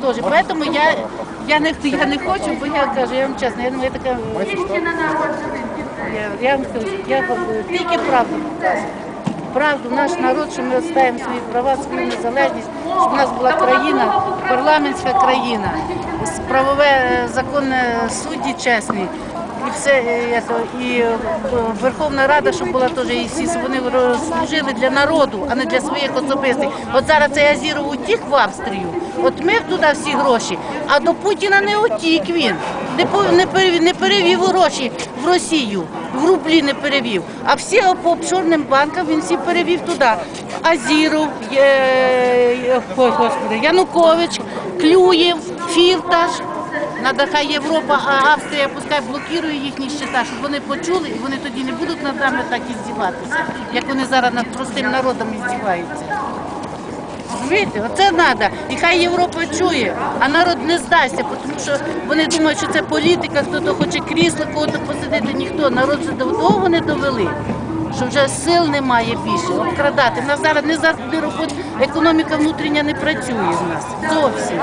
теж. Поэтому я, я, не, я не хочу, бо я кажу, я вам чесно, я, я така. Я, я вам скажу, я тільки правду. Правду, наш народ, що ми відстаємо свої права, свою незалежність, щоб у нас була країна, парламентська країна, правове е, законне судді чесні. І все і е, Верховна Рада, щоб була теж і всі вони служили для народу, а не для своїх особистих. От зараз цей Азіров утік в Австрію. От ми туди всі гроші, а до Путіна не утік він. Не перевів, не перевів гроші в Росію, в рублі не перевів. А всі по офшорним банкам він всі перевів туди. Азіров, е, ой, господи, Янукович, Клюєв, Фірташ. Надо хай Європа, а Австрія пускай блокує їхні щита, щоб вони почули і вони тоді не будуть над нами так іздіватися, як вони зараз над простим народом іздіваються. Розумієте, оце треба. І хай Європа чує, а народ не здасться, тому що вони думають, що це політика, хто-то хоче крісло, кого-то посадити, ніхто. Народ вже того вони довели, що вже сил немає більше обкрадати. У нас зараз не завжди робота, економіка внутрішня не працює в нас зовсім.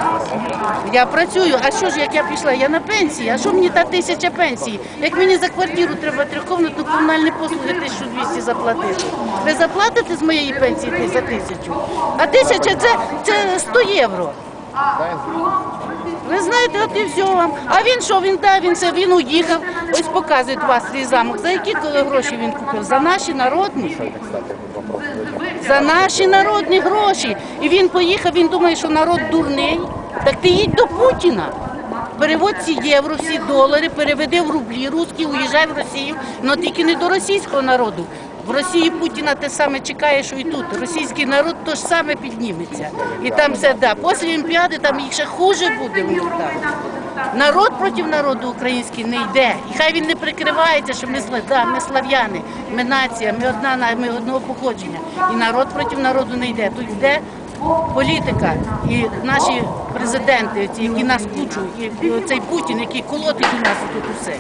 Я працюю, а що ж, як я пішла? Я на пенсії, а що мені та тисяча пенсії? Як мені за квартиру треба трьохкомнатну комунальні послуги 1200 заплатити? Ви заплатите з моєї пенсії за тисячу? А тисяча це, це 100 євро. Ви знаєте, от і все вам. А він що, він да, він це, він уїхав. Ось показують вас свій замок. За які гроші він купив? За наші народні. За наші народні гроші. І він поїхав, він думає, що народ дурний. Так ти їдь до Путіна. Переводь ці євро, всі долари, переведи в рублі, русські, уїжджай в Росію, але тільки не до російського народу. В Росії Путіна те саме чекає, що і тут. Російський народ то ж саме підніметься. І там все, да. Після Олімпіади там їх ще хуже буде. Народ проти народу український не йде. І хай він не прикривається, що ми да, ми слав'яни, ми нація, ми одна на- ми одного походження. І народ проти народу не йде. Тут йде політика і наші президенти, які нас кучують, і цей Путін, який колотить у нас тут усе.